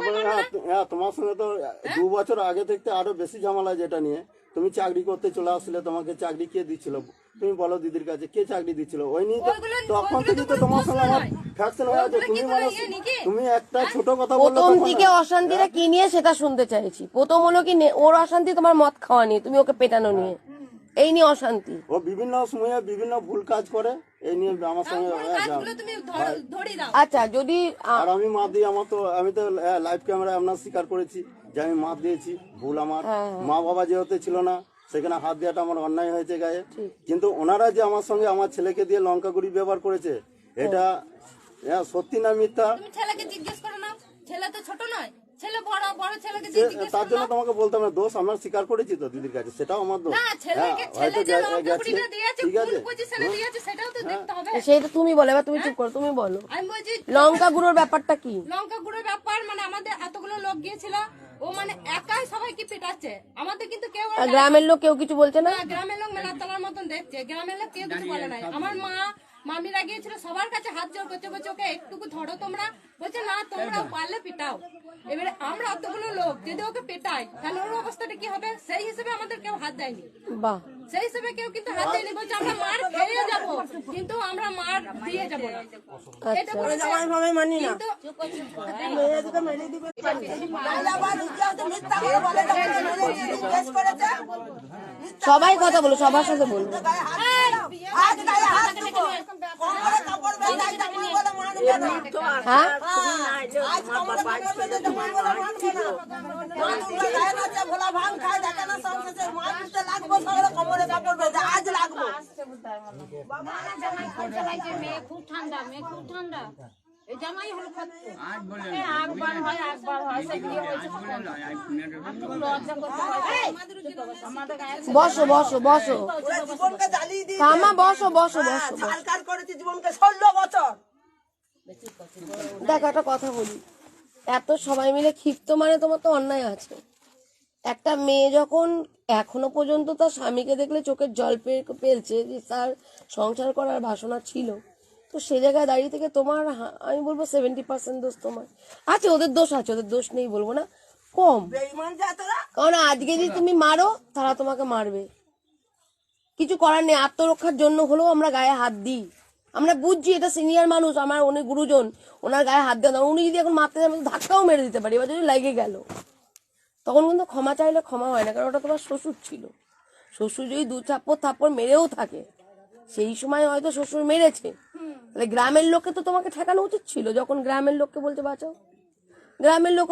তারপরে হ্যাঁ হ্যাঁ তোমার সঙ্গে তো দু বছর আগে থেকে আরও বেশি ঝামেলা যেটা নিয়ে। তুমি চাকরি করতে চলে আসলে তোমাকে চাকরি কে দিচ্ছিল? তুমি বলো দিদির কাছে কে চাকরি দিচ্ছিল? ওই নিয়ে তো তখন থেকে তো তোমার সঙ্গে আমার ফ্যাকশন হয়ে আছে। তুমি বলো করে ইয়ে? তুমি একটা ছোট কথা বললে প্রথম তখন দিকে অশান্তিটা কি নিয়ে সেটা শুনতে চাইছি। প্রথম হলো কি নে- ওর অশান্তি তোমার মদ খাওয়া নিয়ে তুমি ওকে পেটানো নিয়ে। এই নিয়ে অশান্তি। ও বিভিন্ন সময়ে বিভিন্ন ভুল কাজ করে এই নিয়ে আমার সঙ্গে হ্যাঁ, কাজগুলো তুমি ধর- ধরে দাও। আচ্ছা যদি আর আমি মাপ দিই আমার তো আমি তো লাইভ ক্যামেরায় আপনার স্বীকার করেছি যে আমি মাপ দিয়েছি ভুল আমার। হ্যাঁ, মা বাবা যেহেতু ছিল না সেখানে হাত দেওয়াটা আমার অন্যায় হয়েছে গায়ে। কিন্তু ওনারা যে আমার সঙ্গে আমার ছেলেকে দিয়ে লঙ্কা গুড়ি ব্যবহার করেছে এটা হ্যাঁ, সত্যি না মিথ্যা? ছেলেকে জিজ্ঞেস করো না। ছেলে তো ছোট নয়। ছেলে বড় বড় ছেলেকে সে- দিয়ে জিজ্ঞেস তার জন্য তোমাকে বলতাম না দোষ আমরা স্বীকার করেছি তো দিদির কাছে সেটাও আমার দোষ। না হ্যাঁ, ছেলেকে ছেলে হয়তো যে গে- লঙ্কা গেছে, পুড়িটা দিয়েছে ঠিক কোন আছে। পজিশনে দিয়েছে সেটাও তো দেখতে হবে। সেটা তুমি বলো এবার তুমি চুপ করো তুমি বলো। লঙ্কা গুঁড়োর ব্যাপারটা কি? লঙ্কা গুঁড়োর ব্যাপার মানে আমাদের এতগুলো লোক গিয়েছিল ও মানে একাই সবাই সবাইকে পেটাচ্ছে। আমাদের কিন্তু কেউ গ্রামের লোক কেউ কিছু বলছে না? না, গ্রামের লোক মেলা তলার মতন দেখছে গ্রামের লোক কেউ কিছু বলে নাই। আমার মা মামিরা গিয়েছিল সবার কাছে হাত জোর করছে বলছে ওকে একটুকু ধরো তোমরা। না পারলে পিটাও। এবারে আমরা অতগুলো লোক যদি ওকে পেটাই তাহলে ওর অবস্থাটা কি হবে? সেই হিসেবে আমাদের কেউ হাত দেয়নি। বাহ। সেই হিসেবে কেউ কিন্তু হাত দেয়নি বলছে আমরা মার খেয়ে যাব কিন্তু আমরা মার দিয়ে যাব না। এটা বলেছে। কিন্তু সবাই কথা বলো সবার সাথে বলব হ্যাঁ আজ লাগবো মেয়ে খুব ঠান্ডা মেয়ে খুব ঠান্ডা। জামাই হলো হয় হয় হয় বসো বসো বসো। জীবনকে জ্বালিয়ে দিয়ে বসো বসো বসো জীবনকে? ষোলো বছর। দেখ, একটা কথা বলি। এত সবাই মিলে ক্ষিপ্ত মানে তোমার তো অন্যায় আছে। একটা মেয়ে যখন এখনও পর্যন্ত তার স্বামীকে দেখলে চোখের জল পেলছে যে তার সংসার করার বাসনা ছিল, তো সে জায়গায় দাঁড়িয়ে থেকে তোমার আমি বলব সেভেন্টি পার্সেন্ট দোষ তোমার। আছে, ওদের দোষ আছে, ওদের দোষ নেই বলব না। কম। কারণ আজকে যদি তুমি মারো, তারা তোমাকে মারবে। কিছু করার নেই, আত্মরক্ষার জন্য হলেও আমরা গায়ে হাত দিই। আমরা বুঝছি এটা সিনিয়র মানুষ, আমার উনি গুরুজন, ওনার গায়ে হাত দেওয়া উনি যদি এখন মারতে যান ধাক্কাও মেরে দিতে পারি, এবার যদি লেগে গেল, তখন কিন্তু ক্ষমা চাইলে ক্ষমা হয় না, কারণ ওটা তোমার শ্বশুর ছিল। শ্বশুর যদি দু থাপ্পড় থাপ্পড় মেরেও থাকে, সেই সময় হয়তো শ্বশুর মেরেছে। তাহলে গ্রামের লোককে তো তোমাকে ঠেকানো উচিত ছিল, যখন গ্রামের লোককে বলতে বাঁচাও। গ্রামের লোক